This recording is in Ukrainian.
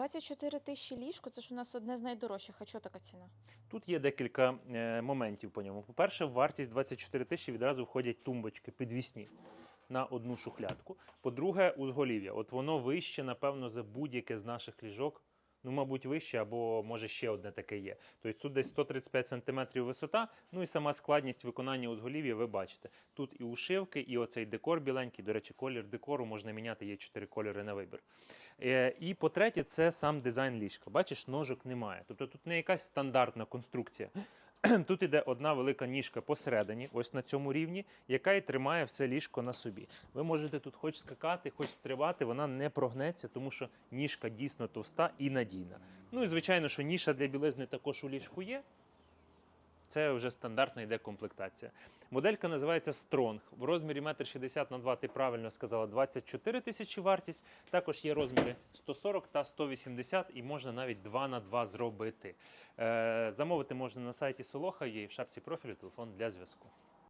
24 тисячі ліжко, це ж у нас одне з найдорожчих. А чого така ціна? Тут є декілька е, моментів по ньому. По-перше, в вартість 24 тисячі відразу входять тумбочки підвісні на одну шухлядку. По-друге, узголів'я. От воно вище, напевно, за будь-яке з наших ліжок. Ну, мабуть, вище, або може ще одне таке є. Тобто тут десь 135 см висота, ну і сама складність виконання узголів'я ви бачите. Тут і ушивки, і оцей декор біленький. До речі, колір декору можна міняти, є 4 кольори на вибір. Е, і по-третє, це сам дизайн ліжка. Бачиш, ножок немає. Тобто тут не якась стандартна конструкція. Тут іде одна велика ніжка посередині, ось на цьому рівні, яка і тримає все ліжко на собі. Ви можете тут хоч скакати, хоч стрибати, вона не прогнеться, тому що ніжка дійсно товста і надійна. Ну і звичайно, що ніша для білизни також у ліжку є. Це вже стандартна йде комплектація. Моделька називається Strong. В розмірі 1,60 на 2 ти правильно сказала 24 тисячі вартість. Також є розміри 140 та 180 і можна навіть 2 на 2 зробити. Е, замовити можна на сайті Солоха, є в шапці профілю телефон для зв'язку.